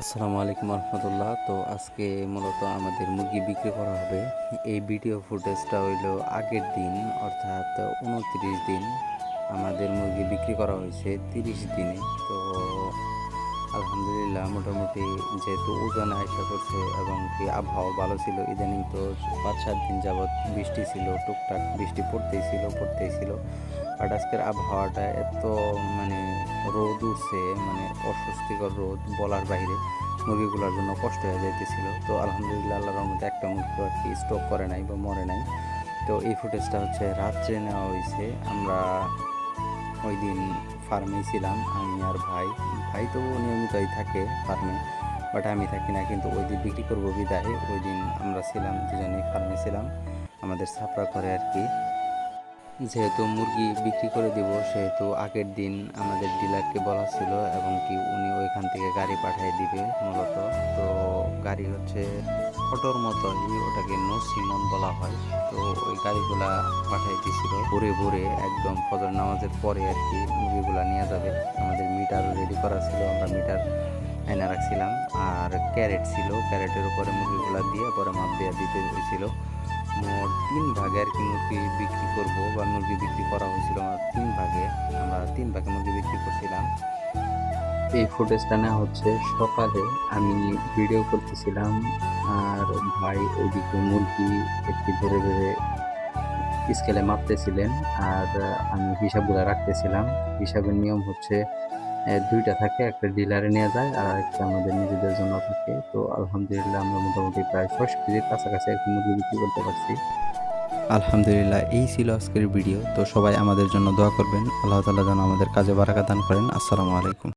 আসসালামু আলাইকুম রহমতুল্লাহ। তো আজকে মূলত আমাদের মুরগি বিক্রি করা হবে। এই ভিডিও ফুটেজটা হইল আগের দিন, অর্থাৎ উনত্রিশ দিন আমাদের মুরগি বিক্রি করা হয়েছে তিরিশ দিনে। তো আলহামদুলিল্লাহ মোটামুটি যেহেতু ওজন আশা করছে এবং কি আবহাওয়া ভালো ছিল, ইদানিং তো পাঁচ সাত দিন যাবৎ বৃষ্টি ছিল, টুকটাক বৃষ্টি পড়তেই ছিল পড়তেই ছিল। বাট আজকের আবহাওয়াটা এত মানে রোদ উঠছে মানে অস্বস্তিকর রোদ বলার বাইরে মুরগিগুলোর জন্য কষ্ট হয়ে যাইতেছিল। তো আলহামদুলিল্লাহ আল্লাহর রহমতে একটা মুরগি আর কি স্টক করে নাই বা মরে নাই। তো এই ফুটেজটা হচ্ছে রাত্রে নেওয়া হয়েছে আমরা ওই দিন ফার্মেই ছিলাম, আমি আর ভাই। ভাই তো নিয়মিতই থাকে ফার্মে বাট আমি থাকি না, কিন্তু ওই দিন বিক্রি করব বিদায়। ওই দিন আমরা ছিলাম, দুজনেই ফার্মে ছিলাম। আমাদের ছাপড়া করে আর কি। যেহেতু মুরগি বিক্রি করে দিব, সেহেতু আগের দিন আমাদের ডিলারকে বলা ছিল এবং কি উনি ওইখান থেকে গাড়ি পাঠিয়ে দিবে মূলত। তো গাড়ি হচ্ছে অটোর মতোই ওটাকে নো সিমন বলা হয়। তো ওই গাড়িগুলা পাঠিয়ে দিয়েছিল ভোরে ভোরে একদম ফজর নামাজের পরে আর কি মুরগিগুলা নিয়ে যাবে। আমাদের মিটার রেডি করা ছিল, আমরা মিটার এনে রাখছিলাম। আর ক্যারেট ছিল, ক্যারেটের উপরে মুরগিগুলা দিয়ে পরে মাপ দিয়ে দিতে হয়েছিল। মোট তিন ভাগে আর কি মুরগি বিক্রি করব বা মুরগি বিক্রি করা হয়েছিল আমার তিন ভাগে, আমরা তিন ভাগে মুরগি বিক্রি করছিলাম। এই ফুটেজটা নেওয়া হচ্ছে সকালে। আমি ভিডিও করতেছিলাম আর ভাই ওইদিকে মুরগি একটি ধরে ধরে স্কেলে মাপতেছিলেন আর আমি হিসাবগুলো রাখতেছিলাম। হিসাবের নিয়ম হচ্ছে দুইটা থাকে, একটা ডিলারে নিয়ে যায় আর একটা আমাদের নিজেদের জন্য থাকে। তো আলহামদুলিল্লাহ আমরা মোটামুটি প্রায় ছয়শো কেজির কাছাকাছি একটা মুরগি বিক্রি করতে পারছি। আলহামদুলিল্লাহ, এই ছিল আজকের ভিডিও। তো সবাই আমাদের জন্য দোয়া করবেন। আল্লাহ তালা যেন আমাদের কাজে বারাকা দান করেন। আসসালামু আলাইকুম।